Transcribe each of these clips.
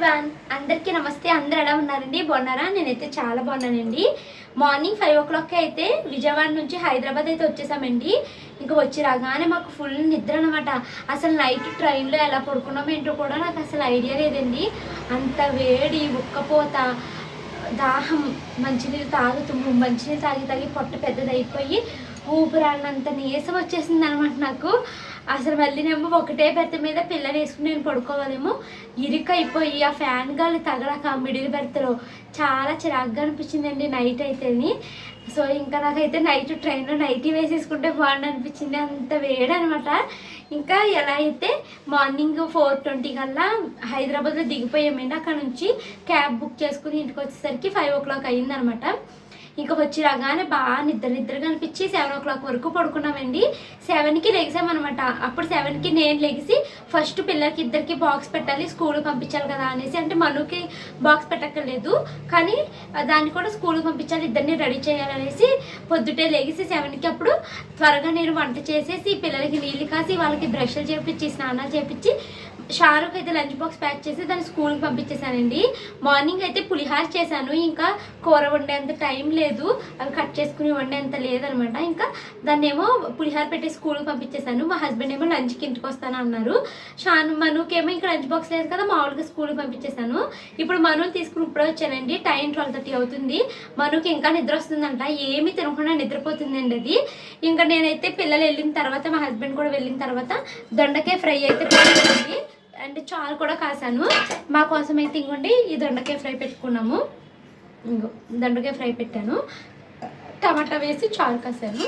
Everyone అందరికీ నమస్తే. అందరు ఎలా ఉన్నారండి? బాగున్నారా? నేనైతే చాలా బాగున్నానండి. మార్నింగ్ ఫైవ్ ఓ క్లాక్కి అయితే విజయవాడ నుంచి హైదరాబాద్ అయితే వచ్చేసామండి. ఇంకా వచ్చి రాగానే మాకు ఫుల్ నిద్ర అనమాట అసలు నైట్ ట్రైన్లో ఎలా పడుకున్నామో ఏంటో కూడా నాకు అసలు ఐడియా లేదండి. అంత వేడి ఉక్కపోత దాహం మంచినీళ్ళు తాగుతూ మంచినీళ్ళు తాగి తాగి పొట్ట పెద్దదైపోయి ఊపిరాడినంత నీరసం వచ్చేసింది అనమాట నాకు. అసలు మళ్ళీనేమో ఒకటే బెర్త్ మీద పిల్లలు వేసుకుని నేను పడుకోవాలేమో. ఇరుకైపోయి ఆ ఫ్యాన్ గాలి తగలక మిడిల్ బెర్త్లో చాలా చిరాగ్గా అనిపించిందండి నైట్ అయితేని. సో ఇంకా నాకైతే నైట్ ట్రైన్లో నైటీ వేసేసుకుంటే బాగుండు అనిపించింది. అంత వేడి అనమాట ఇంకా ఎలా అయితే మార్నింగ్ ఫోర్ ట్వంటీ కల్లా హైదరాబాద్లో దిగిపోయామండి. అక్కడ నుంచి క్యాబ్ బుక్ చేసుకుని ఇంటికి వచ్చేసరికి ఫైవ్ ఓ క్లాక్ అయిందనమాట ఇంకా వచ్చి రాగానే బాగా నిద్ర నిద్రగా అనిపించి సెవెన్ ఓ క్లాక్ వరకు పడుకున్నామండి. సెవెన్కి లెగిసామన్నమాట. అప్పుడు సెవెన్కి నేను లెగిసి ఫస్ట్ పిల్లలకి ఇద్దరికి బాక్స్ పెట్టాలి స్కూల్కి పంపించాలి కదా అనేసి అంటే మనుకి బాక్స్ పెట్టక్కర్లేదు. కానీ దాన్ని కూడా స్కూల్కి పంపించాలి ఇద్దరిని రెడీ చేయాలనేసి పొద్దుటే లెగిసి సెవెన్కి అప్పుడు త్వరగా నేను వంట చేసేసి పిల్లలకి నీళ్ళు కాసి వాళ్ళకి బ్రష్లు చేపించి స్నానాలు చేపించి షారుఖ్ అయితే లంచ్ బాక్స్ ప్యాక్ చేసి దాన్ని స్కూల్కి పంపించేశానండి. మార్నింగ్ అయితే పులిహార చేశాను. ఇంకా కూర వండేంత టైం లేదు. అవి కట్ చేసుకుని వండేంత లేదనమాట. ఇంకా దాన్ని ఏమో పులిహార పెట్టి స్కూల్కి పంపించేశాను. మా హస్బెండ్ ఏమో లంచ్కి ఇంటికి వస్తాను అన్నారు. షాను మనుకేమో ఇంకా లంచ్ బాక్స్ లేదు కదా మామూలుగా స్కూల్కి పంపించేశాను. ఇప్పుడు మనుని తీసుకుని ఇప్పుడే వచ్చానండి. టైం ట్వెల్వ్ థర్టీ అవుతుంది. మనుకి ఇంకా నిద్ర వస్తుందంట. ఏమీ తినకుండా నిద్రపోతుందండి అది. ఇంకా నేనైతే పిల్లలు వెళ్ళిన తర్వాత మా హస్బెండ్ కూడా వెళ్ళిన తర్వాత దొండకాయ ఫ్రై అయితే పెట్టానండి. అండ్ చారు కూడా కాసాను. మా కోసం అయితే ఇంకోండి ఈ దొండకాయ ఫ్రై పెట్టుకున్నాము. ఇంకో దొండకాయ ఫ్రై పెట్టాను. టమాటా వేసి చారు కాసాను.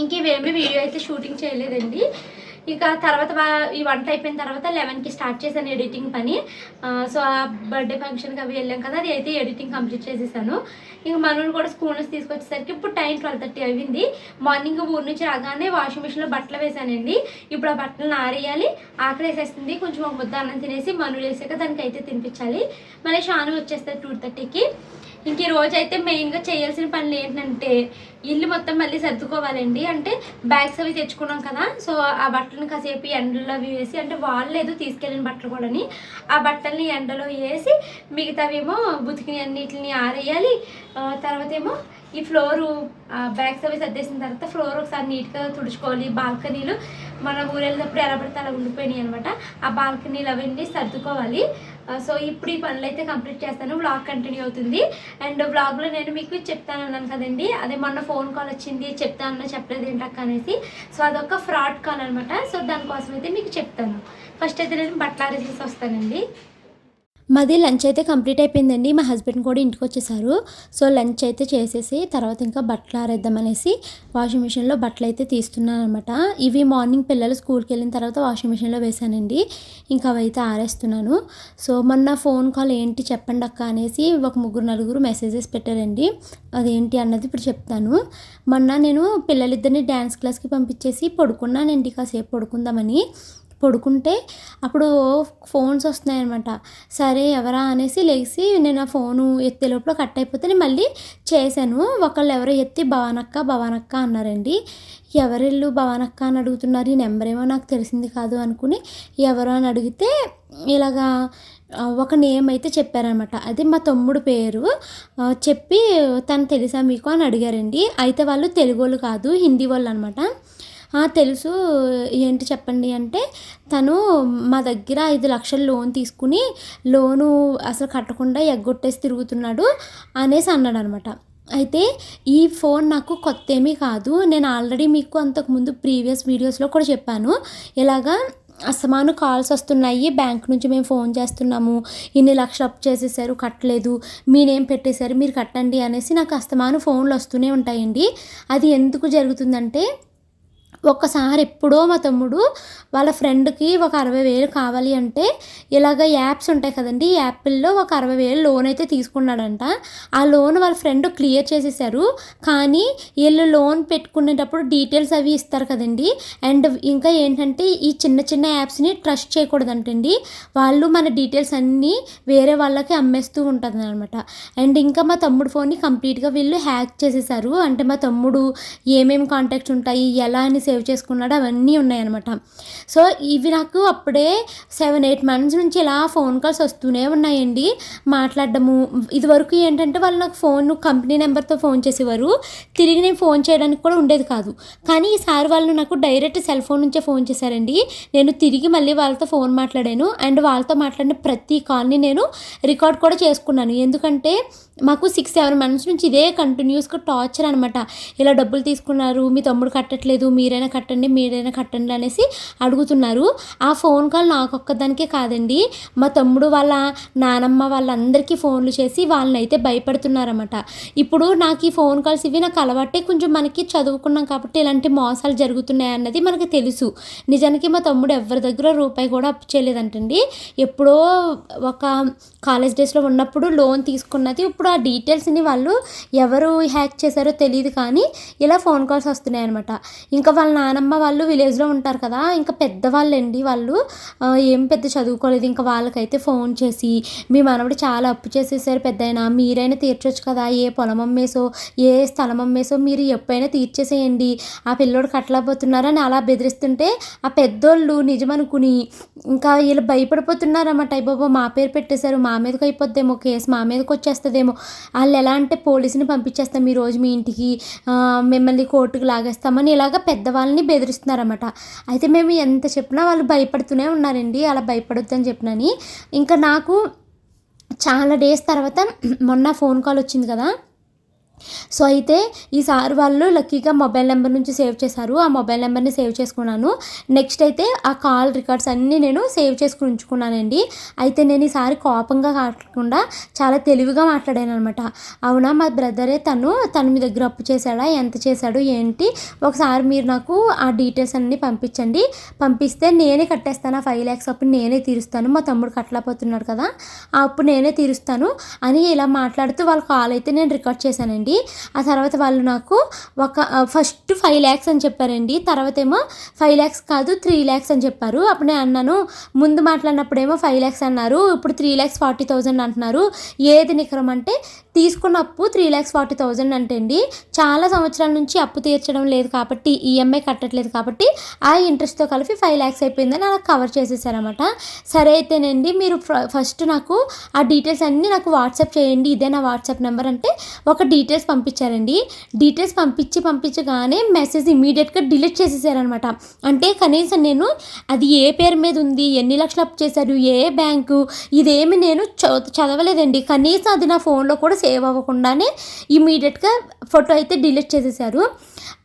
ఇంక వీడియో అయితే షూటింగ్ చేయలేదండి. ఇక తర్వాత ఈ వంట అయిపోయిన తర్వాత లెవెన్కి స్టార్ట్ చేశాను ఎడిటింగ్ పని. సో ఆ బర్త్డే ఫంక్షన్కి అవి వెళ్ళాం కదా అది అయితే ఎడిటింగ్ కంప్లీట్ చేసేసాను. ఇంక మనల్ని కూడా స్కూల్ నుంచి తీసుకొచ్చేసరికి ఇప్పుడు టైం ట్వెల్వ్ థర్టీ అయింది. మార్నింగ్ ఊరు నుంచి రాగానే వాషింగ్ మిషన్లో బట్టలు వేసానండి. ఇప్పుడు ఆ బట్టలను ఆరేయాలి ఆకలి వేసేస్తుంది కొంచెం ఒక ముద్ద అన్నం తినేసి మనులు వేసాక దానికి అయితే తినిపించాలి. మళ్ళీ షాను వచ్చేస్తారు టూ థర్టీకి ఇంక ఈ రోజు అయితే మెయిన్గా చేయాల్సిన పనులు ఏంటంటే ఇల్లు మొత్తం మళ్ళీ సర్దుకోవాలండి. అంటే బ్యాగ్స్ అవి తెచ్చుకున్నాం కదా సో ఆ బట్టలను కాసేపు ఎండలో అవి వేసి అంటే వాళ్ళు ఏదో తీసుకెళ్ళిన బట్టలు కూడాని ఆ బట్టల్ని ఎండలో వేసి మిగతావేమో బుతికిని అన్నిటిని ఆరేయాలి. తర్వాత ఏమో ఈ ఫ్లోరు బ్యాగ్స్ అవి సర్దేసిన తర్వాత ఫ్లోర్ ఒకసారి నీట్గా తుడుచుకోవాలి. బాల్కనీలు మన ఊరు వెళ్ళినప్పుడు ఎలా పడితే అలా ఉండిపోయినాయి అనమాట ఆ బాల్కనీలు అవన్నీ సర్దుకోవాలి. సో ఇప్పుడు ఈ పనులు అయితే కంప్లీట్ చేస్తాను. బ్లాగ్ కంటిన్యూ అవుతుంది. అండ్ బ్లాగ్లో నేను మీకు చెప్తాను అన్నాను కదండి. అదే మొన్న ఫోన్ కాల్ వచ్చింది చెప్తాను చెప్పలేదు ఏంటక్క అనేసి. సో అదొక ఫ్రాడ్ కాల్ అనమాట సో దానికోసం అయితే మీకు చెప్తాను. ఫస్ట్ అయితే నేను బట్టలు ఆరేసేసి వస్తానండి. మాది లంచ్ అయితే కంప్లీట్ అయిపోయిందండి. మా హస్బెండ్ కూడా ఇంటికి వచ్చేసారు. సో లంచ్ అయితే చేసేసి తర్వాత ఇంకా బట్టలు ఆరేద్దామనేసి వాషింగ్ మిషన్లో బట్టలు అయితే తీస్తున్నాను అనమాట ఇవి మార్నింగ్ పిల్లలు స్కూల్కి వెళ్ళిన తర్వాత వాషింగ్ మిషన్లో వేసానండి. ఇంకా అవైతే ఆరేస్తున్నాను. సో మొన్న ఫోన్ కాల్ ఏంటి చెప్పండి అక్క అనేసి ఒక ముగ్గురు నలుగురు మెసేజెస్ పెట్టారండి. అదేంటి అన్నది ఇప్పుడు చెప్తాను. మొన్న నేను పిల్లలిద్దరిని డ్యాన్స్ క్లాస్కి పంపించేసి పడుకున్నానండి కాసేపు పడుకుందామని. పడుకుంటే అప్పుడు ఫోన్స్ వస్తున్నాయి అనమాట సరే ఎవరా అనేసి లేచి నేను ఆ ఫోను ఎత్తే లోపల కట్ అయిపోతే నేను మళ్ళీ చేశాను. ఒకళ్ళు ఎవరో ఎత్తి భవానక్క భవానక్క అన్నారండి. ఎవరిల్లు భవానక్క అని అడుగుతున్నారు? ఈ నెంబర్ ఏమో నాకు తెలిసింది కాదు అనుకుని ఎవరు అని అడిగితే ఇలాగా ఒక నేమ్ అయితే చెప్పారనమాట అది మా తమ్ముడు పేరు. చెప్పి తను తెలుసా మీకు అని అడిగారండి. అయితే వాళ్ళు తెలుగు వాళ్ళు కాదు హిందీ వాళ్ళు అనమాట తెలుసు. ఏంటి చెప్పండి అంటే తను మా దగ్గర ఐదు లక్షలు లోన్ తీసుకుని లోను అసలు కట్టకుండా ఎగ్గొట్టేసి తిరుగుతున్నాడు అనేసి అన్నాడు అనమాట అయితే ఈ ఫోన్ నాకు కొత్త ఏమీ కాదు. నేను ఆల్రెడీ మీకు అంతకుముందు ప్రీవియస్ వీడియోస్లో కూడా చెప్పాను. ఇలాగా అసమాను కాల్స్ వస్తున్నాయి. బ్యాంక్ నుంచి మేము ఫోన్ చేస్తున్నాము. ఇన్ని లక్షలు అప్ చేసేసారు కట్టలేదు. మీరేం పెట్టేశారు మీరు కట్టండి అనేసి నాకు అస్తమాను ఫోన్లు వస్తూనే ఉంటాయండి. అది ఎందుకు జరుగుతుందంటే ఒక్కసారి ఎప్పుడో మా తమ్ముడు వాళ్ళ ఫ్రెండ్కి ఒక అరవై వేలు కావాలి అంటే ఇలాగ యాప్స్ ఉంటాయి కదండి ఈ యాప్ల్లో ఒక అరవై వేలు లోన్ అయితే తీసుకున్నాడంట. ఆ లోన్ వాళ్ళ ఫ్రెండ్ క్లియర్ చేసేసారు. కానీ వీళ్ళు లోన్ పెట్టుకునేటప్పుడు డీటెయిల్స్ అవి ఇస్తారు కదండి. అండ్ ఇంకా ఏంటంటే ఈ చిన్న చిన్న యాప్స్ని ట్రస్ట్ చేయకూడదంటండి. వాళ్ళు మన డీటెయిల్స్ అన్నీ వేరే వాళ్ళకి అమ్మేస్తూ ఉంటుంది అనమాట అండ్ ఇంకా మా తమ్ముడు ఫోన్ని కంప్లీట్గా వీళ్ళు హ్యాక్ చేసేసారు. అంటే మా తమ్ముడు ఏమేమి కాంటాక్ట్స్ ఉంటాయి ఎలా అని సేవ్ చేసుకున్నాడు అవన్నీ ఉన్నాయన్నమాట. సో ఇవి నాకు అప్పుడే సెవెన్ ఎయిట్ మంత్స్ నుంచి ఇలా ఫోన్ కాల్స్ వస్తూనే ఉన్నాయండి. మాట్లాడడము ఇదివరకు ఏంటంటే వాళ్ళు నాకు ఫోన్ కంపెనీ నెంబర్తో ఫోన్ చేసేవారు. తిరిగి నేను ఫోన్ చేయడానికి కూడా ఉండేది కాదు. కానీ ఈసారి వాళ్ళు నాకు డైరెక్ట్ సెల్ ఫోన్ నుంచే ఫోన్ చేశారండి. నేను తిరిగి మళ్ళీ వాళ్ళతో ఫోన్ మాట్లాడాను. అండ్ వాళ్ళతో మాట్లాడిన ప్రతి కాల్ని నేను రికార్డ్ కూడా చేసుకున్నాను. ఎందుకంటే మాకు సిక్స్ సెవెన్ మంత్స్ నుంచి ఇదే కంటిన్యూస్గా టార్చర్ అనమాట ఇలా డబ్బులు తీసుకున్నారు మీ తమ్ముడు కట్టట్లేదు మీరైనా కట్టండి మీరైనా కట్టండి అనేసి అడుగుతున్నారు. ఆ ఫోన్ కాల్ నాకు ఒక్కదానికే కాదండి. మా తమ్ముడు వాళ్ళ నానమ్మ వాళ్ళందరికీ ఫోన్లు చేసి వాళ్ళని అయితే భయపెడుతున్నారన్నమాట. ఇప్పుడు నాకు ఈ ఫోన్ కాల్స్ ఇవి నాకు అలవాటే కొంచెం మనకి చదువుకున్నాం కాబట్టి ఇలాంటి మోసాలు జరుగుతున్నాయి అన్నది మనకు తెలుసు. నిజానికి మా తమ్ముడు ఎవరి దగ్గర రూపాయి కూడా అప్పు చేయలేదంటండి. ఎప్పుడో ఒక కాలేజ్ డేస్లో ఉన్నప్పుడు లోన్ తీసుకున్నది. ఇప్పుడు ఆ డీటెయిల్స్ని వాళ్ళు ఎవరు హ్యాక్ చేశారో తెలియదు కానీ ఇలా ఫోన్ కాల్స్ వస్తున్నాయి అనమాట ఇంకా వాళ్ళ వాళ్ళ నానమ్మ వాళ్ళు విలేజ్లో ఉంటారు కదా ఇంకా పెద్దవాళ్ళండి వాళ్ళు. ఏం పెద్ద చదువుకోలేదు. ఇంకా వాళ్ళకైతే ఫోన్ చేసి మీ మనవడు చాలా అప్పు చేసేసారు పెద్ద మీరైనా తీర్చొచ్చు కదా. ఏ పొలం అమ్మేసో ఏ స్థలం అమ్మేసో మీరు ఎప్పుడైనా తీర్చేసేయండి. ఆ పిల్లోడు కట్టలేకపోతున్నారని అలా బెదిరిస్తుంటే ఆ పెద్దోళ్ళు నిజమనుకుని ఇంకా వీళ్ళు భయపడిపోతున్నారన్నమాట. అయ్యబాబో మా పేరు పెట్టేశారు. మా మీదకి అయిపోద్దేమో కేసు. మా మీదకి వచ్చేస్తుందేమో. వాళ్ళు ఎలా అంటే పోలీసుని పంపించేస్తాం? ఈ రోజు మీ ఇంటికి మిమ్మల్ని కోర్టుకు లాగేస్తామని ఇలాగ వాళ్ళని బెదిరిస్తున్నారన్నమాట. అయితే మేము ఎంత చెప్పినా వాళ్ళు భయపడుతూనే ఉన్నారండి. అలా భయపడొద్దని చెప్పినని. ఇంకా నాకు చాలా డేస్ తర్వాత మొన్న ఫోన్ కాల్ వచ్చింది కదా. సో అయితే ఈసారి వాళ్ళు లక్కీగా మొబైల్ నెంబర్ నుంచి సేవ్ చేశారు. ఆ మొబైల్ నెంబర్ని సేవ్ చేసుకున్నాను. నెక్స్ట్ అయితే ఆ కాల్ రికార్డ్స్ అన్నీ నేను సేవ్ చేసుకుని ఉంచుకున్నానండి. అయితే నేను ఈసారి కోపంగా కాకుండా చాలా తెలివిగా మాట్లాడాను అనమాట అవునా మా బ్రదరే తను తను మీ దగ్గర అప్పు చేశాడా ఎంత చేశాడు ఏంటి? ఒకసారి మీరు నాకు ఆ డీటెయిల్స్ అన్నీ పంపించండి. పంపిస్తే నేనే కట్టేస్తాను ఆ ఫైవ్ ల్యాక్స్ అప్పుడు నేనే తీరుస్తాను మా తమ్ముడు కట్టలేకపోతున్నాడు కదా ఆ అప్పు నేనే తీరుస్తాను అని ఇలా మాట్లాడుతూ వాళ్ళ కాల్ అయితే నేను రికార్డ్ చేశానండి. ఆ తర్వాత వాళ్ళు నాకు ఒక ఫస్ట్ ఫైవ్ ల్యాక్స్ అని చెప్పారండి. తర్వాత ఏమో ఫైవ్ ల్యాక్స్ కాదు త్రీ ల్యాక్స్ అని చెప్పారు. అప్పుడు నేను అన్నాను ముందు మాట్లాడినప్పుడేమో ఫైవ్ ల్యాక్స్ అన్నారు. ఇప్పుడు త్రీ ల్యాక్స్ ఫార్టీ థౌజండ్ అంటున్నారు. ఏది నికరం అంటే తీసుకున్న అప్పు త్రీ ల్యాక్స్ ఫార్టీ థౌజండ్ అంటే అండి చాలా సంవత్సరాల నుంచి అప్పు తీర్చడం లేదు కాబట్టి ఈఎంఐ కట్టట్లేదు కాబట్టి ఆ ఇంట్రెస్ట్తో కలిపి ఫైవ్ ల్యాక్స్ అయిపోయిందని అలా కవర్ చేసేసారనమాట సరే అయితేనండి మీరు ఫ- ఫస్ట్ నాకు ఆ డీటెయిల్స్ అన్నీ నాకు వాట్సాప్ చేయండి. ఇదే నా వాట్సాప్ నెంబర్ అంటే ఒక డీటెయిల్స్ పంపించారండి. డీటెయిల్స్ పంపించి పంపించగానే మెసేజ్ ఇమీడియట్గా డిలీట్ చేసేసారనమాట అంటే కనీసం నేను అది ఏ పేరు మీద ఉంది ఎన్ని లక్షలు అప్పు చేశారు ఏ బ్యాంకు ఇదేమి నేను చ- చదవలేదండి. కనీసం అది నా ఫోన్లో కూడా సేవ్ అవ్వకుండానే ఇమీడియట్గా ఫోటో అయితే డిలీట్ చేసేసారు.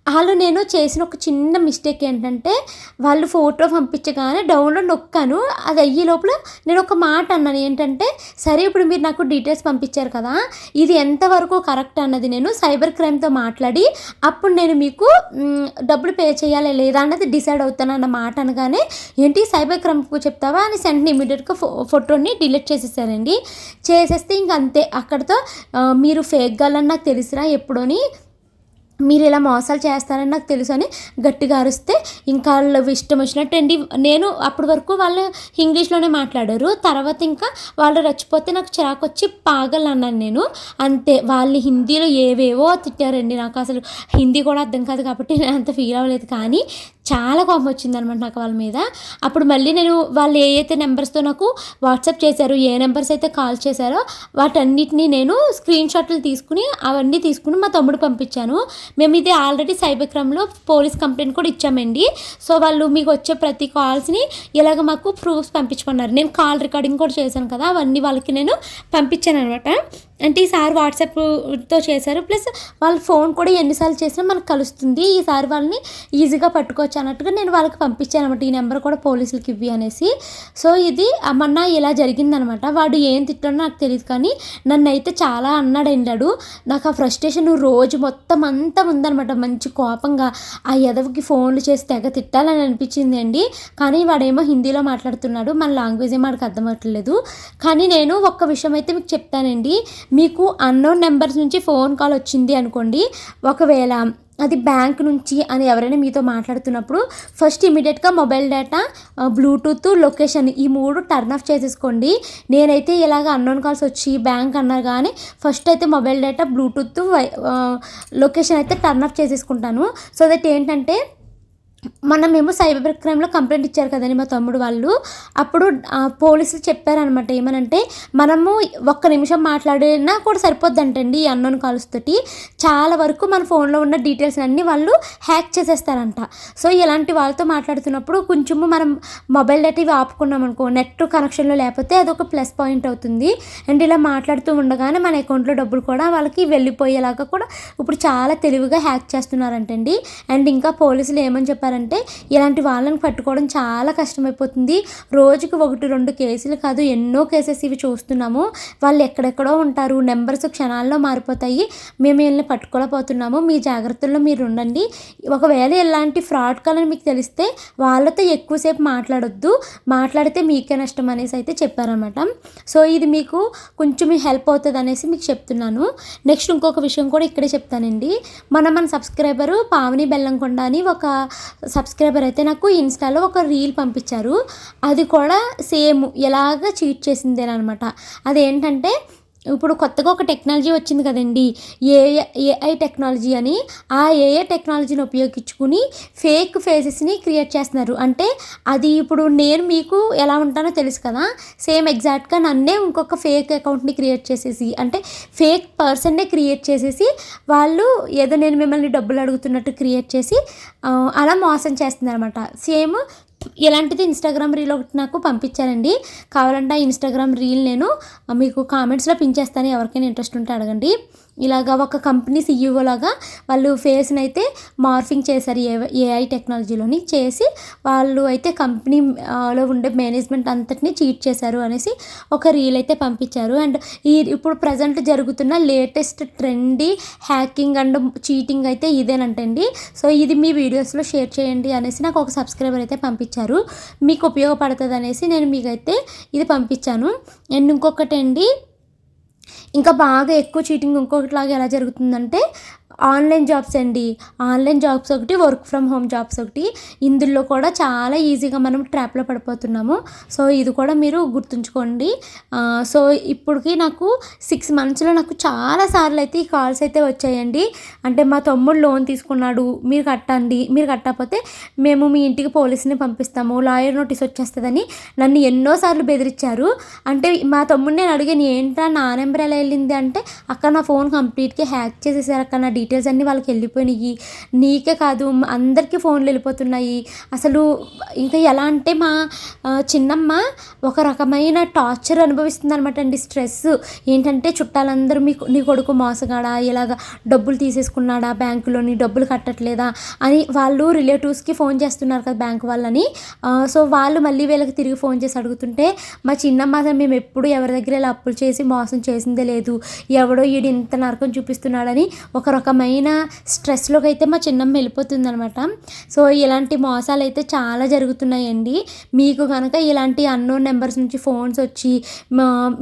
వాళ్ళు నేను చేసిన ఒక చిన్న మిస్టేక్ ఏంటంటే వాళ్ళు ఫోటో పంపించగానే డౌన్లోడ్ నొక్కాను. అది అయ్యే లోపల నేను ఒక మాట అన్నాను. ఏంటంటే సరే ఇప్పుడు మీరు నాకు డీటెయిల్స్ పంపించారు కదా ఇది ఎంతవరకు కరెక్ట్ అన్నది నేను సైబర్ క్రైమ్తో మాట్లాడి అప్పుడు నేను మీకు డబ్బులు పే చేయాలా లేదా అన్నది డిసైడ్ అవుతాను అన్న మాట అనగానే ఏంటి సైబర్ క్రైమ్కు చెప్తావా? అని సెంటనే ఇమీడియట్గా ఫో ఫోటోని డిలీట్ చేసేసారండి. చేసేస్తే ఇంక అంతే. అక్కడితో మీరు ఫేక్ గలని నాకు తెలిసిరా ఎప్పుడోని మీరు ఇలా మోసాలు చేస్తారని నాకు తెలుసు అని గట్టిగా అరిస్తే ఇంకా వాళ్ళు ఇష్టం వచ్చినట్టు అండి. నేను అప్పటి వరకు వాళ్ళు ఇంగ్లీష్లోనే మాట్లాడారు. తర్వాత ఇంకా వాళ్ళు రచ్చిపోతే నాకు చిరాకు వచ్చి పాగల్ అన్నాను నేను. అంతే వాళ్ళు హిందీలో ఏవేవో తిట్టారండి. నాకు అసలు హిందీ కూడా అర్థం కాదు కాబట్టి నేను అంత ఫీల్ అవ్వలేదు. కానీ చాలా కోపం వచ్చింది అనమాట నాకు వాళ్ళ మీద. అప్పుడు మళ్ళీ నేను వాళ్ళు ఏ అయితే నెంబర్స్తో నాకు వాట్సాప్ చేశారు ఏ నెంబర్స్ అయితే కాల్ చేశారో వాటన్నిటిని నేను స్క్రీన్ షాట్లు తీసుకుని అవన్నీ తీసుకుని మా తమ్ముడు పంపించాను. మేము ఇది ఆల్రెడీ సైబర్ క్రైమ్లో పోలీస్ కంప్లైంట్ కూడా ఇచ్చామండి. సో వాళ్ళు మీకు వచ్చే ప్రతి కాల్స్ని ఇలాగ మాకు ప్రూఫ్స్ పంపించుకున్నారు నేను కాల్ రికార్డింగ్ కూడా చేశాను కదా అవన్నీ వాళ్ళకి నేను పంపించాను అనమాట అంటే ఈసారి వాట్సాప్తో చేశారు. ప్లస్ వాళ్ళ ఫోన్ కూడా ఎన్నిసార్లు చేసినా మనకు కలుస్తుంది. ఈసారి వాళ్ళని ఈజీగా పట్టుకోవచ్చు అన్నట్టుగా నేను వాళ్ళకి పంపించాను అనమాట. ఈ నెంబర్ కూడా పోలీసులకి ఇవ్వి అనేసి. సో ఇది మొన్న ఇలా జరిగిందనమాట. వాడు ఏం తిట్టాడో నాకు తెలియదు కానీ నన్ను అయితే చాలా అన్నాడు వెళ్ళాడు నాకు ఆ ఫ్రస్ట్రేషన్ రోజు మొత్తం అంతా ఉందనమాట. మంచి కోపంగా ఆ ఎదవకి ఫోన్లు చేసి తెగ తిట్టాలని అనిపించింది అండి. కానీ వాడేమో హిందీలో మాట్లాడుతున్నాడు. మన లాంగ్వేజ్ ఏమో వాడికి అర్థమవట్లేదు కానీ నేను ఒక్క విషయం అయితే మీకు చెప్తానండి. మీకు అన్నోన్ నెంబర్స్ నుంచి ఫోన్ కాల్ వచ్చింది అనుకోండి ఒకవేళ అది బ్యాంక్ నుంచి అని ఎవరైనా మీతో మాట్లాడుతున్నప్పుడు ఫస్ట్ ఇమీడియట్గా మొబైల్ డేటా బ్లూటూత్ లొకేషన్ ఈ మూడు టర్న్ ఆఫ్ చేసేసుకోండి. నేనైతే ఇలాగ అన్నోన్ కాల్స్ వచ్చి బ్యాంక్ అన్నారు కానీ ఫస్ట్ అయితే మొబైల్ డేటా బ్లూటూత్ లొకేషన్ అయితే టర్న్ ఆఫ్ చేసేసుకుంటాను. సో దట్ ఏంటంటే మనమేమో సైబర్ క్రైమ్లో కంప్లైంట్ ఇచ్చారు కదండి మా తమ్ముడు వాళ్ళు. అప్పుడు పోలీసులు చెప్పారనమాట ఏమనంటే మనము ఒక్క నిమిషం మాట్లాడినా కూడా సరిపోద్దంటండి ఈ అన్నోన్ కాల్స్ తోటి. చాలా వరకు మన ఫోన్లో ఉన్న డీటెయిల్స్ అన్నీ వాళ్ళు హ్యాక్ చేసేస్తారంట. సో ఇలాంటి వాళ్ళతో మాట్లాడుతున్నప్పుడు కొంచెము మనం మొబైల్ డేటా ఇవి ఆపుకున్నాం అనుకో నెట్ కనెక్షన్లో లేకపోతే అదొక ప్లస్ పాయింట్ అవుతుంది. అండ్ ఇలా మాట్లాడుతూ ఉండగానే మన అకౌంట్లో డబ్బులు కూడా వాళ్ళకి వెళ్ళిపోయేలాగా కూడా ఇప్పుడు చాలా తెలివిగా హ్యాక్ చేస్తున్నారంటండి. అండ్ ఇంకా పోలీసులు ఏమని చెప్పారంటే ఇలాంటి వాళ్ళని పట్టుకోవడం చాలా కష్టమైపోతుంది. రోజుకి ఒకటి రెండు కేసులు కాదు ఎన్నో కేసెస్ ఇవి చూస్తున్నాము. వాళ్ళు ఎక్కడెక్కడో ఉంటారు నెంబర్స్ క్షణాల్లో మారిపోతాయి. మేము వీళ్ళని పట్టుకోలేకపోతున్నాము. మీ జాగ్రత్తల్లో మీరు ఉండండి. ఒకవేళ ఇలాంటి ఫ్రాడ్ కాలని మీకు తెలిస్తే వాళ్ళతో ఎక్కువసేపు మాట్లాడొద్దు. మాట్లాడితే మీకే నష్టం అనేసి అయితే చెప్పారనమాట సో ఇది మీకు కొంచెం హెల్ప్ అవుతుంది అనేసి మీకు చెప్తున్నాను. నెక్స్ట్ ఇంకొక విషయం కూడా ఇక్కడే చెప్తానండి. మన మన సబ్స్క్రైబరు పావని బెల్లంకొండ అని ఒక సబ్స్క్రైబర్ అయితే నాకు ఇన్స్టాలో ఒక రీల్ పంపించారు. అది కూడా సేమ్ ఎలాగ చీట్ చేసిందేనమాట అదేంటంటే ఇప్పుడు కొత్తగా ఒక టెక్నాలజీ వచ్చింది కదండి. ఏఐ ఏఐ టెక్నాలజీ అని ఆ ఏఐ టెక్నాలజీని ఉపయోగించుకుని ఫేక్ ఫేసెస్ని క్రియేట్ చేస్తున్నారు. అంటే అది ఇప్పుడు నేను మీకు ఎలా ఉంటానో తెలుసు కదా. సేమ్ ఎగ్జాక్ట్గా నన్నే ఇంకొక ఫేక్ అకౌంట్ని క్రియేట్ చేసేసి అంటే ఫేక్ పర్సన్నే క్రియేట్ చేసేసి వాళ్ళు ఏదో నేను మిమ్మల్ని డబ్బులు అడుగుతున్నట్టు క్రియేట్ చేసి అలా మోసం చేస్తున్నారు అనమాట సేమ్ ఇలాంటిది ఇన్స్టాగ్రామ్ రీల్ ఒకటి నాకు పంపించారండి. కావాలంటే ఆ ఇన్స్టాగ్రామ్ రీల్ నేను మీకు కామెంట్స్లో పించేస్తాను ఎవరికైనా ఇంట్రెస్ట్ ఉంటే అడగండి. ఇలాగా ఒక కంపెనీ సీఈఓ లాగా వాళ్ళు ఫేస్ని అయితే మార్ఫింగ్ చేశారు ఏ ఏఐ టెక్నాలజీలోని చేసి వాళ్ళు అయితే కంపెనీ ఉండే మేనేజ్మెంట్ అంతటిని చీట్ చేశారు అనేసి ఒక రీల్ అయితే పంపించారు. అండ్ ఈ ఇప్పుడు ప్రజెంట్ జరుగుతున్న latest trendy hacking and cheating అయితే ఇదేనంటండి. సో ఇది మీ వీడియోస్లో షేర్ చేయండి అనేసి నాకు ఒక సబ్స్క్రైబర్ అయితే పంపించారు. మీకు ఉపయోగపడుతుంది అనేసి నేను మీకైతే ఇది పంపించాను. అండ్ ఇంకొకటి అండి ఇంకా బాగా ఎక్కువ చీటింగ్ ఇంకొకటిలాగా ఎలా జరుగుతుందంటే ఆన్లైన్ జాబ్స్ అండి. ఆన్లైన్ జాబ్స్ ఒకటి వర్క్ ఫ్రమ్ హోమ్ జాబ్స్ ఒకటి. ఇందులో కూడా చాలా ఈజీగా మనం ట్రాప్లో పడిపోతున్నాము. సో ఇది కూడా మీరు గుర్తుంచుకోండి. సో ఇప్పటికి నాకు సిక్స్ మంత్స్లో నాకు చాలా సార్లు అయితే ఈ కాల్స్ అయితే వచ్చాయండి. అంటే మా తమ్ముడు లోన్ తీసుకున్నాడు మీరు కట్టండి మీరు కట్టకపోతే మేము మీ ఇంటికి పోలీసుని పంపిస్తాము లాయర్ నోటీస్ వచ్చేస్తుందని నన్ను ఎన్నోసార్లు బెదిరించారు. అంటే మా తమ్ముడు నేను అడిగాను ఏంట్రా నా నెంబర్ ఎలా వెళ్ళింది? అంటే అక్క నా ఫోన్ కంప్లీట్గా హ్యాక్ చేసేసారు అక్క నా డీటెయిల్స్ అన్నీ వాళ్ళకి వెళ్ళిపోయినాయి. నీకే కాదు అందరికీ ఫోన్లు వెళ్ళిపోతున్నాయి. అసలు ఇంకా ఎలా అంటే మా చిన్నమ్మ ఒక రకమైన టార్చర్ అనుభవిస్తుంది అనమాట అండి స్ట్రెస్. ఏంటంటే చుట్టాలందరూ మీ నీ కొడుకు మోసగాడా? ఇలాగ డబ్బులు తీసేసుకున్నాడా బ్యాంకులోని? డబ్బులు కట్టట్లేదా? అని వాళ్ళు రిలేటివ్స్కి ఫోన్ చేస్తున్నారు కదా బ్యాంక్ వాళ్ళని. సో వాళ్ళు మళ్ళీ వీళ్ళకి తిరిగి ఫోన్ చేసి అడుగుతుంటే మా చిన్నమ్మ అసలు మేము ఎప్పుడు ఎవరి దగ్గర ఇలా అప్పులు చేసి మోసం చేసిందే లేదు. ఎవడో ఈడు ఇంత నరకం చూపిస్తున్నాడని ఒక రకం రకమైన స్ట్రెస్లోకి అయితే మా చిన్నమ్మ వెళ్ళిపోతుంది అనమాట సో ఇలాంటి మోసాలు అయితే చాలా జరుగుతున్నాయండి. మీకు కనుక ఇలాంటి అన్నోన్ నెంబర్స్ నుంచి ఫోన్స్ వచ్చి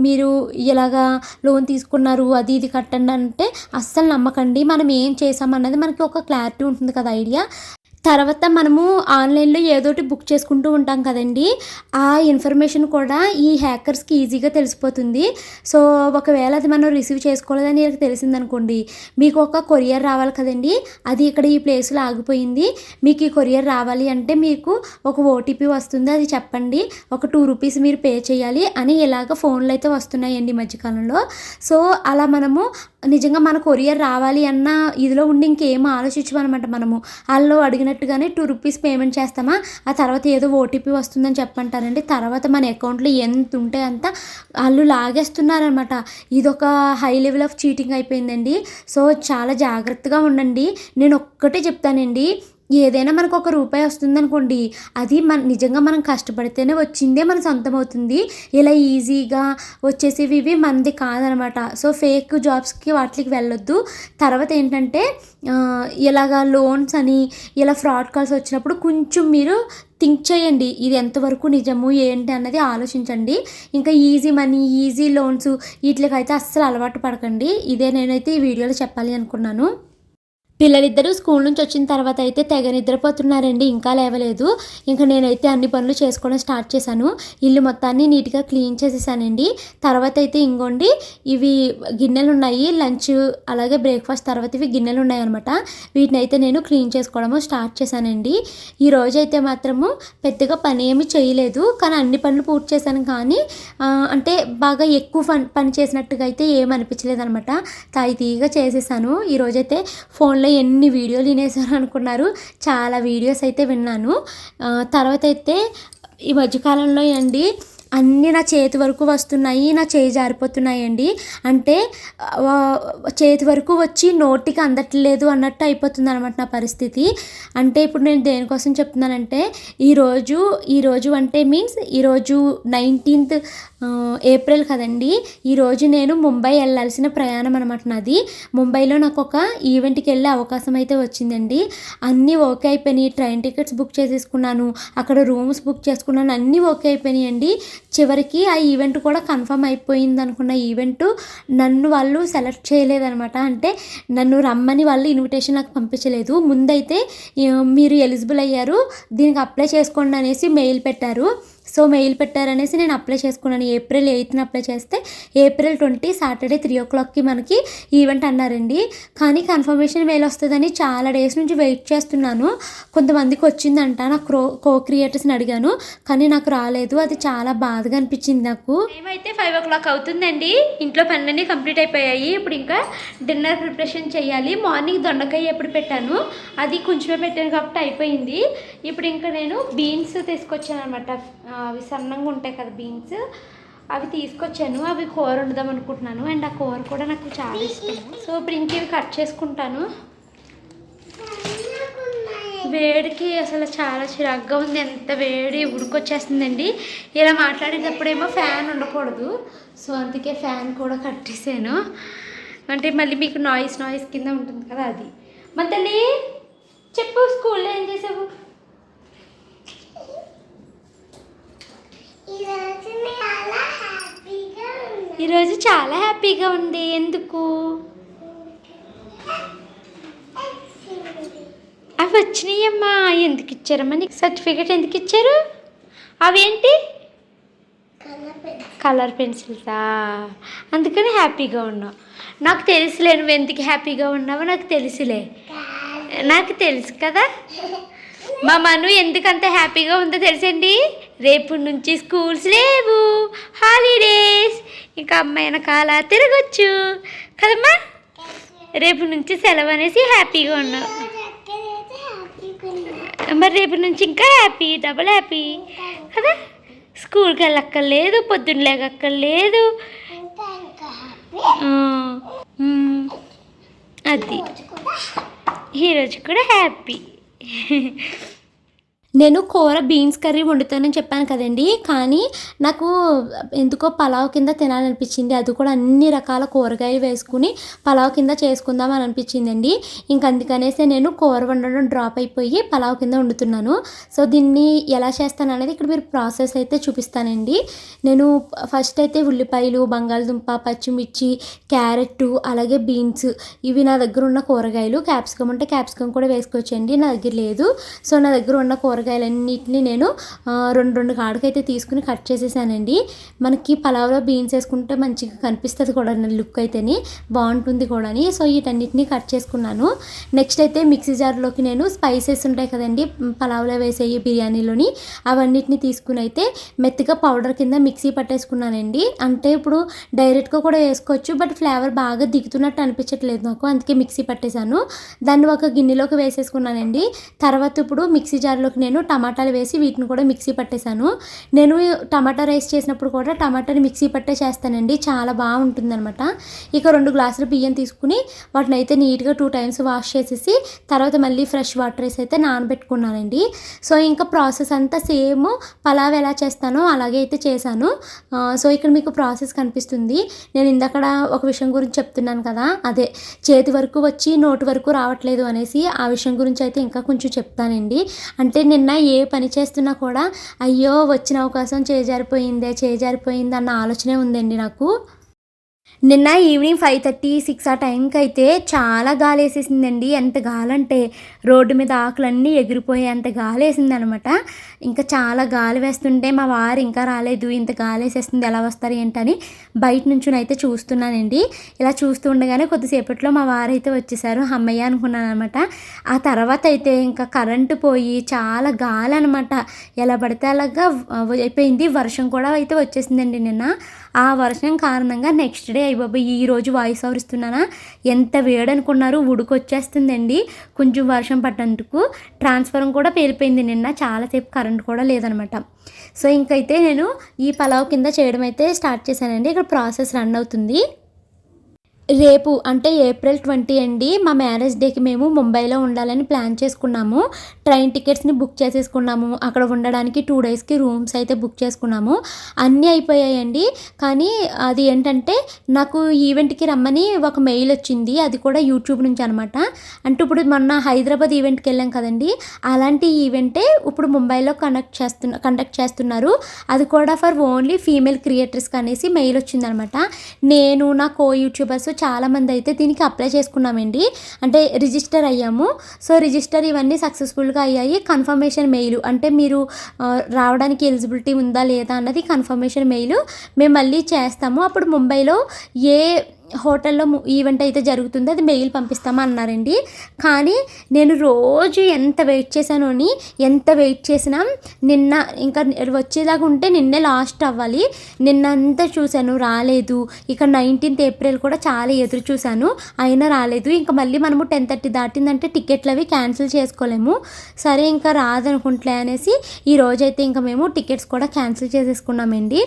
మీరు ఇలాగా లోన్ తీసుకున్నారు అది ఇది కట్టండి అంటే అస్సలు నమ్మకండి. మనం ఏం చేసామన్నది మనకి ఒక క్లారిటీ ఉంటుంది కదా ఐడియా. తర్వాత మనము ఆన్లైన్లో ఏదోటి బుక్ చేసుకుంటూ ఉంటాం కదండి. ఆ ఇన్ఫర్మేషన్ కూడా ఈ హ్యాకర్స్కి ఈజీగా తెలిసిపోతుంది. సో ఒకవేళ అది మనం రిసీవ్ చేసుకోలేదని వీళ్ళకి తెలిసిందనుకోండి మీకు ఒక కొరియర్ రావాలి కదండి. అది ఇక్కడ ఈ ప్లేస్లో ఆగిపోయింది. మీకు ఈ కొరియర్ రావాలి అంటే మీకు ఒక ఓటీపీ వస్తుంది. అది చెప్పండి. ఒక టూ రూపీస్ మీరు పే చేయాలి అని ఇలాగ ఫోన్లు అయితే వస్తున్నాయండి ఈ మధ్యకాలంలో. సో అలా మనము నిజంగా మన కొరియర్ రావాలి అన్న ఇదిలో ఉండి ఇంకేం ఆలోచించమనమాట మనము. వాళ్ళు అడిగిన అన్నట్టుగానే టూ రూపీస్ పేమెంట్ చేస్తామా? ఆ తర్వాత ఏదో ఓటీపీ వస్తుందని చెప్పంటారండి. తర్వాత మన అకౌంట్లో ఎంత ఉంటే అంత వాళ్ళు లాగేస్తున్నారనమాట ఇది ఒక హై లెవెల్ ఆఫ్ చీటింగ్ అయిపోయిందండి. సో చాలా జాగ్రత్తగా ఉండండి. నేను ఒక్కటే చెప్తానండి. ఏదైనా మనకు ఒక రూపాయి వస్తుందనుకోండి అది మన నిజంగా మనం కష్టపడితేనే వచ్చిందే మన సొంతం అవుతుంది ఇలా ఈజీగా వచ్చేసేవి ఇవి మనది కాదనమాట. సో ఫేక్ జాబ్స్కి వాటికి వెళ్ళొద్దు. తర్వాత ఏంటంటే ఇలాగా లోన్స్ అని ఇలా ఫ్రాడ్ కాల్స్ వచ్చినప్పుడు కొంచెం మీరు థింక్ చేయండి ఇది ఎంతవరకు నిజము ఏంటి అన్నది ఆలోచించండి. ఇంకా ఈజీ మనీ ఈజీ లోన్స్ వీటికైతే అస్సలు అలవాటు పడకండి. ఇదే నేనైతే ఈ వీడియోలో చెప్పాలి అనుకున్నాను. పిల్లలిద్దరూ స్కూల్ నుంచి వచ్చిన తర్వాత అయితే తెగ నిద్రపోతున్నారండి ఇంకా లేవలేదు. ఇంకా నేనైతే అన్ని పనులు చేసుకోవడం స్టార్ట్ చేశాను. ఇల్లు మొత్తాన్ని నీట్గా క్లీన్ చేసేసానండి. తర్వాత అయితే ఇంకోండి ఇవి గిన్నెలు ఉన్నాయి లంచ్ అలాగే బ్రేక్ఫాస్ట్ తర్వాత ఇవి గిన్నెలు ఉన్నాయి అనమాట వీటిని అయితే నేను క్లీన్ చేసుకోవడము స్టార్ట్ చేశానండి. ఈ రోజు అయితే మాత్రము పెద్దగా పని ఏమి చేయలేదు. కానీ అన్ని పనులు పూర్తి చేశాను కానీ అంటే బాగా ఎక్కువ పని పని చేసినట్టుగా అయితే ఏమనిపించలేదు అనమాట తాయితీగా చేసేసాను. ఈరోజైతే ఫోన్లో ఎన్ని వీడియోలు వినేశారు అనుకున్నారు. చాలా వీడియోస్ అయితే విన్నాను. తర్వాత అయితే ఈ మధ్యకాలంలో అండి అన్నీ నా చేతి వరకు వస్తున్నాయి నా చేయి జారిపోతున్నాయి అండి. అంటే చేతి వరకు వచ్చి నోటికి అందట్లేదు అన్నట్టు అయిపోతుంది అనమాట నా పరిస్థితి. అంటే ఇప్పుడు నేను దేనికోసం చెప్తున్నానంటే ఈరోజు ఈరోజు అంటే మీన్స్ ఈరోజు నైన్టీన్త్ ఏప్రిల్ కదండి. ఈరోజు నేను ముంబై వెళ్ళాల్సిన ప్రయాణం అనమాట నాది. ముంబైలో నాకు ఒక ఈవెంట్కి వెళ్ళే అవకాశం అయితే వచ్చిందండి. అన్నీ ఓకే అయిపోయినాయి. ట్రైన్ టికెట్స్ బుక్ చేసేసుకున్నాను. అక్కడ రూమ్స్ బుక్ చేసుకున్నాను. అన్నీ ఓకే అయిపోయినాయి అండి చివరికి ఆ ఈవెంట్ కూడా కన్ఫర్మ్ అయిపోయింది అనుకున్న ఈవెంట్ నన్ను వాళ్ళు సెలెక్ట్ చేయలేదనమాట అంటే నన్ను రమ్మని వాళ్ళు ఇన్విటేషన్ నాకు పంపించలేదు. ముందైతే మీరు ఎలిజిబుల్ అయ్యారు. దీనికి అప్లై చేసుకోండి అనేసి మెయిల్ పెట్టారు. సో మెయిల్ పెట్టారనేసి నేను అప్లై చేసుకున్నాను. ఏప్రిల్ ఎయిత్న అప్లై చేస్తే ఏప్రిల్ ట్వంటీ సాటర్డే త్రీ ఓ క్లాక్కి మనకి ఈవెంట్ అన్నారండి. కానీ కన్ఫర్మేషన్ మెయిల్ వస్తుందని చాలా డేస్ నుంచి వెయిట్ చేస్తున్నాను. కొంతమందికి వచ్చిందంట. నా క్రో కో క్రియేటర్స్ని అడిగాను. కానీ నాకు రాలేదు. అది చాలా బాధగా అనిపించింది నాకు. టైం ఫైవ్ ఓ క్లాక్ అవుతుందండి. ఇంట్లో పనులన్నీ కంప్లీట్ అయిపోయాయి. ఇప్పుడు ఇంకా డిన్నర్ ప్రిపరేషన్ చేయాలి. మార్నింగ్ దొండకాయ ఎప్పుడు పెట్టాను? అది కొంచెమే పెట్టాను కాబట్టి అయిపోయింది. ఇప్పుడు ఇంకా నేను బీన్స్ తీసుకొచ్చాను అనమాట అవి సన్నంగా ఉంటాయి కదా బీన్స్ అవి తీసుకొచ్చాను. అవి కూర వండుదాం అనుకుంటున్నాను. అండ్ ఆ కూర కూడా నాకు చాలా ఇష్టం సో ఇప్పుడు ఇంకేవి కట్ చేసుకుంటాను. వేడికి అసలు చాలా చిరాగ్గా ఉంది. ఎంత వేడి ఉడికొచ్చేస్తుందండి. ఇలా మాట్లాడేటప్పుడేమో ఫ్యాన్ ఉండకూడదు. సో అందుకే ఫ్యాన్ కూడా కట్టేసాను అంటే మళ్ళీ మీకు నాయిస్ నాయిస్ కింద ఉంటుంది కదా అది. మళ్ళీ చెప్పు స్కూల్లో ఏం చేసావు? ఈరోజు చాలా హ్యాపీగా ఉంది. ఎందుకు? అవి వచ్చినాయమ్మా. ఎందుకు ఇచ్చారమ్మా నీకు సర్టిఫికేట్ ఎందుకు ఇచ్చారు? అవేంటి? కలర్ పెన్సిల్సా? అందుకని హ్యాపీగా ఉన్నావు నాకు తెలుసులే నువ్వు ఎందుకు హ్యాపీగా ఉన్నావో నాకు తెలుసులే. నాకు తెలుసు కదా. మా మను ఎందుకు అంత హ్యాపీగా ఉందో తెలుసండి? రేపు నుంచి స్కూల్స్ లేవు. హాలిడేస్ ఇంకా అమ్మాయిన కాలా తిరగచ్చు. కదమ్మా? రేపు నుంచి సెలవు అనేసి హ్యాపీగా ఉన్నావు మరి రేపు నుంచి ఇంకా హ్యాపీ డబుల్ హ్యాపీ. కదా? స్కూల్కి వెళ్ళక్కర్లేదు పొద్దున్న లేకక్కర్లేదు అది. ఈరోజు కూడా హ్యాపీ. నేను కూర బీన్స్ కర్రీ వండుతానని చెప్పాను కదండి. కానీ నాకు ఎందుకో పలావ్ కింద తినాలనిపించింది. అది కూడా అన్ని రకాల కూరగాయలు వేసుకుని పలావ్ కింద చేసుకుందాం అని అనిపించిందండి. ఇంక అందుకనేసి నేను కూర వండడం డ్రాప్ అయిపోయి పలావ్ కింద వండుతున్నాను. సో దీన్ని ఎలా చేస్తాను అనేది ఇక్కడ మీరు ప్రాసెస్ అయితే చూపిస్తానండి. నేను ఫస్ట్ అయితే ఉల్లిపాయలు బంగాళదుంప పచ్చిమిర్చి క్యారెట్ అలాగే బీన్స్ ఇవి నా దగ్గర ఉన్న కూరగాయలు. క్యాప్సికమ్ అంటే క్యాప్సికమ్ కూడా వేసుకోవచ్చండి. నా దగ్గర లేదు. సో నా దగ్గర ఉన్న కూరగాయలన్నిటిని నేను రెండు రెండు కాడకైతే తీసుకుని కట్ చేసేసానండి. మనకి పలావ్లో బీన్స్ వేసుకుంటే మంచిగా కనిపిస్తుంది కూడా లుక్ అయితేని బాగుంటుంది కూడా సో వీటన్నిటిని కట్ చేసుకున్నాను. నెక్స్ట్ అయితే మిక్సీ జార్లోకి నేను స్పైసెస్ ఉంటాయి కదండి పలావ్లో వేసేవి బిర్యానీలోని అవన్నిటిని తీసుకుని అయితే మెత్తగా పౌడర్ కింద మిక్సీ పట్టేసుకున్నానండి. అంటే ఇప్పుడు డైరెక్ట్గా కూడా వేసుకోవచ్చు బట్ ఫ్లేవర్ బాగా దిగుతున్నట్టు అనిపించట్లేదు నాకు అందుకే మిక్సీ పట్టేశాను. దాన్ని ఒక గిన్నెలోకి వేసేసుకున్నానండి. తర్వాత ఇప్పుడు మిక్సీ జార్లోకి నేను నేను టమాటాలు వేసి వీటిని కూడా మిక్సీ పట్టేశాను. నేను టమాటా రైస్ చేసినప్పుడు కూడా టమాటాని మిక్సీ పట్టే చేస్తానండి. చాలా బాగుంటుంది అనమాట ఇక రెండు గ్లాసులు బియ్యం తీసుకుని వాటిని అయితే నీట్గా టూ టైమ్స్ వాష్ చేసేసి తర్వాత మళ్ళీ ఫ్రెష్ వాటర్ వేసి అయితే నానబెట్టుకున్నానండి. సో ఇంకా ప్రాసెస్ అంతా సేమ్ పలావ్ ఎలా చేస్తానో అలాగే అయితే చేశాను. సో ఇక్కడ మీకు ప్రాసెస్ కనిపిస్తుంది. నేను ఇందక్కడ ఒక విషయం గురించి చెప్తున్నాను కదా. అదే చేతి వరకు వచ్చి నోటి వరకు రావట్లేదు అనేసి ఆ విషయం గురించి అయితే ఇంకా కొంచెం చెప్తానండి. అంటే నేను నిన్న ఏ పని చేస్తున్నా కూడా అయ్యో వచ్చిన అవకాశం చేజారిపోయిందే చేజారిపోయింది అన్న ఆలోచనే ఉందండి నాకు. నిన్న ఈవినింగ్ ఫైవ్ థర్టీ సిక్స్ ఆ టైంకి అయితే చాలా గాలి వేసేసిందండి ఎంత గాలి అంటే రోడ్డు మీద ఆకులన్నీ ఎగిరిపోయే అంత గాలి వేసింది అనమాట ఇంకా చాలా గాలి వేస్తుంటే మా వారు ఇంకా రాలేదు ఇంత గాలి వేసేస్తుంది ఎలా వస్తారు ఏంటని బయట నుంచి అయితే చూస్తున్నానండి. ఇలా చూస్తూ ఉండగానే కొద్దిసేపట్లో మా వారు అయితే వచ్చేసారు అమ్మయ్య అనుకున్నాను అనమాట ఆ తర్వాత అయితే ఇంకా కరెంటు పోయి చాలా గాలి అనమాట ఎలా పడితే అలాగా అయిపోయింది. వర్షం కూడా అయితే వచ్చేసిందండి నిన్న. ఆ వర్షం కారణంగా నెక్స్ట్ డే అయ్యబాబు ఈ రోజు వాయిస్ ఓవర్ ఇస్తున్నానా? ఎంత వేడనుకున్నారు ఉడుకొచ్చేస్తుందండి. కొంచెం వర్షం పడ్డందుకు ట్రాన్స్ఫరం కూడా పేలిపోయింది నిన్న. చాలాసేపు కరెంట్ కూడా లేదనమాట. సో ఇంకైతే నేను ఈ పలావ్ కింద చేయడం అయితే స్టార్ట్ చేశానండి. ఇక్కడ ప్రాసెస్ రన్ అవుతుంది. రేపు అంటే ఏప్రిల్ ట్వంటీ అండి. మా మ్యారేజ్ డేకి మేము ముంబైలో ఉండాలని ప్లాన్ చేసుకున్నాము. ట్రైన్ టికెట్స్ని బుక్ చేసేసుకున్నాము. అక్కడ ఉండడానికి టూ డేస్కి రూమ్స్ అయితే బుక్ చేసుకున్నాము. అన్నీ అయిపోయాయండి. కానీ అది ఏంటంటే నాకు ఈవెంట్కి రమ్మని ఒక మెయిల్ వచ్చింది. అది కూడా యూట్యూబ్ నుంచి అనమాట. అంటే ఇప్పుడు మొన్న హైదరాబాద్ ఈవెంట్కి వెళ్ళాం కదండి. అలాంటి ఈవెంటే ఇప్పుడు ముంబైలో కండక్ట్ చేస్తున్న కండక్ట్ చేస్తున్నారు. అది కూడా ఫర్ ఓన్లీ ఫీమేల్ క్రియేటర్స్కి అనేసి మెయిల్ వచ్చిందనమాట. నేను నా కో యూట్యూబర్స్ చాలామంది అయితే దీనికి అప్లై చేసుకున్నామండి. అంటే రిజిస్టర్ అయ్యాము. సో రిజిస్టర్ ఇవన్నీ సక్సెస్ఫుల్గా అయ్యాయి. కన్ఫర్మేషన్ మెయిల్ అంటే మీరు రావడానికి ఎలిజిబిలిటీ ఉందా లేదా అన్నది కన్ఫర్మేషన్ మెయిల్ మేము మళ్ళీ చేస్తాము. అప్పుడు ముంబైలో ఏ హోటల్లో ఈవెంట్ అయితే జరుగుతుందో అది మెయిల్ పంపిస్తామా అన్నారండి కానీ నేను రోజు ఎంత వెయిట్ చేశానో అని ఎంత వెయిట్ చేసినా నిన్న ఇంకా వచ్చేలాగా ఉంటే నిన్నే లాస్ట్ అవ్వాలి. నిన్నంతా చూశాను రాలేదు. ఇక నైన్టీన్త్ ఏప్రిల్ కూడా చాలా ఎదురు చూశాను అయినా రాలేదు. ఇంకా మళ్ళీ మనము టెన్ థర్టీ దాటిందంటే టికెట్లు అవి క్యాన్సిల్ చేసుకోలేము. సరే ఇంకా రాదనుకుంటలే అనేసి ఈ రోజైతే ఇంకా మేము టికెట్స్ కూడా క్యాన్సిల్ చేసేసుకున్నామండి.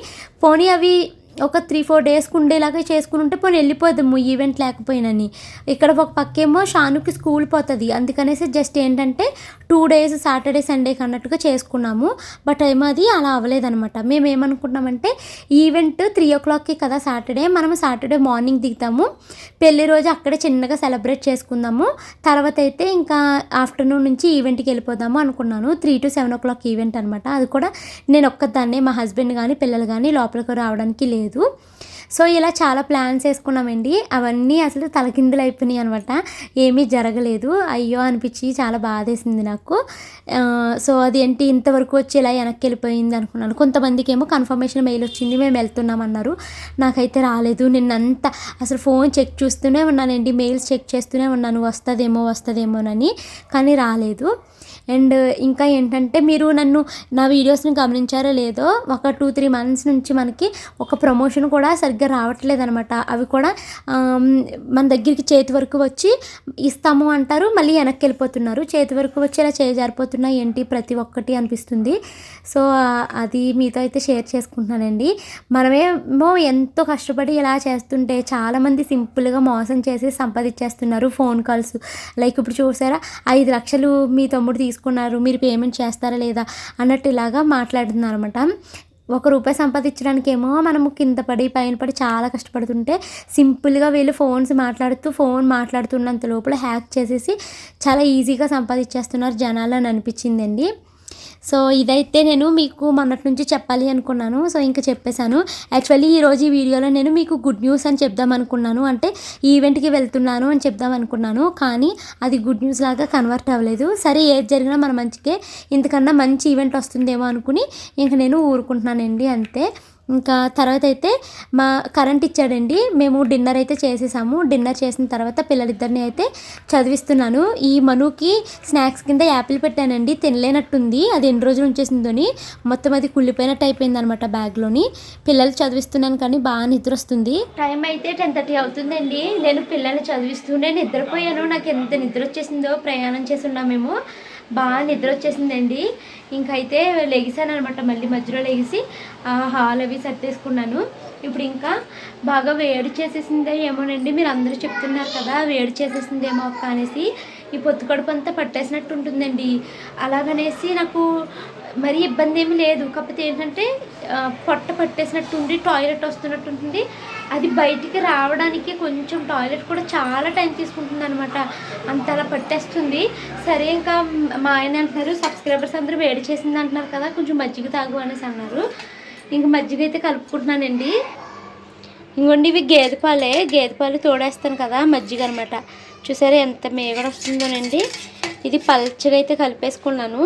పోనీ అవి ఒక త్రీ ఫోర్ డేస్కి ఉండేలాగా చేసుకుని ఉంటే పోనీ వెళ్ళిపోదాము ఈవెంట్ లేకపోయినని. ఇక్కడ ఒక పక్కేమో షానుకి స్కూల్ పోతుంది. అందుకనేసి జస్ట్ ఏంటంటే టూ డేస్ సాటర్డే సండేకి అన్నట్టుగా చేసుకున్నాము. బట్ ఏమో అది అలా అవ్వలేదనమాట మేము ఏమనుకున్నామంటే ఈవెంట్ త్రీ ఓ క్లాక్కి కదా సాటర్డే మనం సాటర్డే మార్నింగ్ దిగుతాము. పెళ్ళి రోజు అక్కడే చిన్నగా సెలబ్రేట్ చేసుకుందాము. తర్వాత అయితే ఇంకా ఆఫ్టర్నూన్ నుంచి ఈవెంట్కి వెళ్ళిపోదాము అనుకున్నాను. Three to seven o'clock event అనమాట అది కూడా నేను ఒక్కదాన్నే మా హస్బెండ్ కానీ పిల్లలు కానీ లోపలికి రావడానికి లేదు. లేదు. సో ఇలా చాలా ప్లాన్స్ వేసుకున్నామండి. అవన్నీ అసలు తలకిందులు అయిపోయినాయి అనమాట ఏమీ జరగలేదు. అయ్యో అనిపించి చాలా బాధేసింది నాకు. సో అది ఏంటి ఇంతవరకు వచ్చి ఇలా వెనక్కి వెళ్ళిపోయింది అనుకున్నాను. కొంతమందికి ఏమో కన్ఫర్మేషన్ మెయిల్ వచ్చింది మేము వెళ్తున్నాం అన్నారు. నాకైతే రాలేదు. నిన్నంతా అసలు ఫోన్ చెక్ చూస్తూనే ఉన్నానండి. మెయిల్స్ చెక్ చేస్తూనే ఉన్నాను. వస్తుందేమో వస్తుందేమోనని. కానీ రాలేదు. అండ్ ఇంకా ఏంటంటే మీరు నన్ను నా వీడియోస్ని గమనించారో లేదో ఒక టూ త్రీ మంత్స్ నుంచి మనకి ఒక ప్రమోషన్ కూడా సరిగ్గా రావట్లేదు అనమాట అవి కూడా మన దగ్గరికి చేతి వరకు వచ్చి ఇస్తాము అంటారు మళ్ళీ వెనక్కి వెళ్ళిపోతున్నారు. చేతి వరకు వచ్చి ఇలా చేజారిపోతున్నాయి ఏంటి? ప్రతి ఒక్కటి అనిపిస్తుంది. సో అది మీతో అయితే షేర్ చేసుకుంటున్నానండి. మనమేమో ఎంతో కష్టపడి ఇలా చేస్తుంటే చాలామంది సింపుల్గా మోసం చేసి సంపాదించేస్తున్నారు ఫోన్ కాల్స్. లైక్ ఇప్పుడు చూసారా ఐదు లక్షలు మీ తమ్ముడు తీసుకు తీసుకున్నారు మీరు పేమెంట్ చేస్తారా లేదా అన్నట్టు ఇలాగా మాట్లాడుతున్నారు అనమాట ఒక రూపాయి సంపాదించడానికి ఏమో మనము కింద పడి పైన పడి చాలా కష్టపడుతుంటే సింపుల్గా వీళ్ళు ఫోన్స్ మాట్లాడుతూ ఫోన్ మాట్లాడుతున్నంత లోపల హ్యాక్ చేసేసి చాలా ఈజీగా సంపాదించేస్తున్నారు జనాలు అని అనిపించిందండి. సో ఇదైతే నేను మీకు మొన్నటి నుంచి చెప్పాలి అనుకున్నాను. సో ఇంకా చెప్పేశాను. యాక్చువల్లీ ఈరోజు ఈ వీడియోలో నేను మీకు గుడ్ న్యూస్ అని చెప్దాం అనుకున్నాను. అంటే ఈవెంట్కి వెళ్తున్నాను అని చెప్దాం అనుకున్నాను. కానీ అది గుడ్ న్యూస్ లాగా కన్వర్ట్ అవ్వలేదు. సరే ఏది జరిగినా మన మంచికే. ఇంతకన్నా మంచి ఈవెంట్ వస్తుందేమో అనుకుని ఇంక నేను ఊరుకుంటున్నానండి అంతే. ఇంకా తర్వాత అయితే మా కరెంట్ ఇచ్చాడండి. మేము డిన్నర్ అయితే చేసేసాము. డిన్నర్ చేసిన తర్వాత పిల్లలిద్దరిని అయితే చదివిస్తున్నాను. ఈ మనుకి స్నాక్స్ కింద యాపిల్ పెట్టానండి. తినలేనట్టుంది. అది ఎన్ని రోజులు ఉంచేసిందని మొత్తం అది కుళ్ళిపోయినట్టు అయిపోయింది అనమాట బ్యాగ్లోని. పిల్లలు చదివిస్తున్నాను కానీ బాగా నిద్ర వస్తుంది. టైం అయితే టెన్ థర్టీ అవుతుందండి. నేను పిల్లల్ని చదివిస్తూనే నిద్రపోయాను. నాకు ఎంత నిద్ర వచ్చేసిందో ప్రయాణం చేసి ఉన్నాం మేము. బాగా నిద్ర వచ్చేసిందండి ఇంకైతే లెగిసాను అనమాట మళ్ళీ మధ్యలో లెగిసి ఆ హాల్ అవి సర్దేసుకున్నాను. ఇప్పుడు ఇంకా బాగా వేడి చేసేసిందే ఏమోనండి మీరు అందరూ చెప్తున్నారు కదా వేడి చేసేసిందేమో అక్క అనేసి ఈ పొత్తుకడుపు అంతా పట్టేసినట్టు ఉంటుందండి అలాగనేసి నాకు మరీ ఇబ్బంది ఏమీ లేదు. కాకపోతే ఏంటంటే పొట్ట పట్టేసినట్టు ఉండి టాయిలెట్ వస్తున్నట్టు ఉంటుంది అది బయటికి రావడానికి కొంచెం టాయిలెట్ కూడా చాలా టైం తీసుకుంటుంది అనమాట అంతలా పట్టేస్తుంది. సరే ఇంకా మా ఆయన అంటున్నారు సబ్స్క్రైబర్స్ అందరూ వేడి చేసింది అంటున్నారు కదా కొంచెం మజ్జిగ తాగు అనేసి అన్నారు. ఇంక మజ్జిగ అయితే కలుపుకుంటున్నానండి. ఇంకోండి ఇవి గేదె పాలే. గేదె పాలు తోడేస్తాను కదా మజ్జిగ అనమాట చూసారా ఎంత మేగడ వస్తుందోనండి. ఇది పల్చగా అయితే కలిపేసుకున్నాను.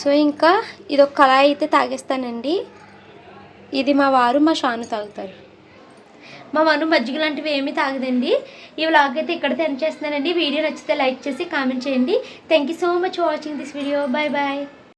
సో ఇంకా ఇది ఒక కళాయి అయితే తాగేస్తానండి. ఇది మా వారు మా షాను తాగుతారు. మా మను మజ్జిగ లాంటివి ఏమీ తాగదండి. ఈ వ్లాగ్ అయితే ఇక్కడ ఎండ్ చేస్తున్నానండి. వీడియో నచ్చితే లైక్ చేసి కామెంట్ చేయండి. Thank you so much for watching this video bye bye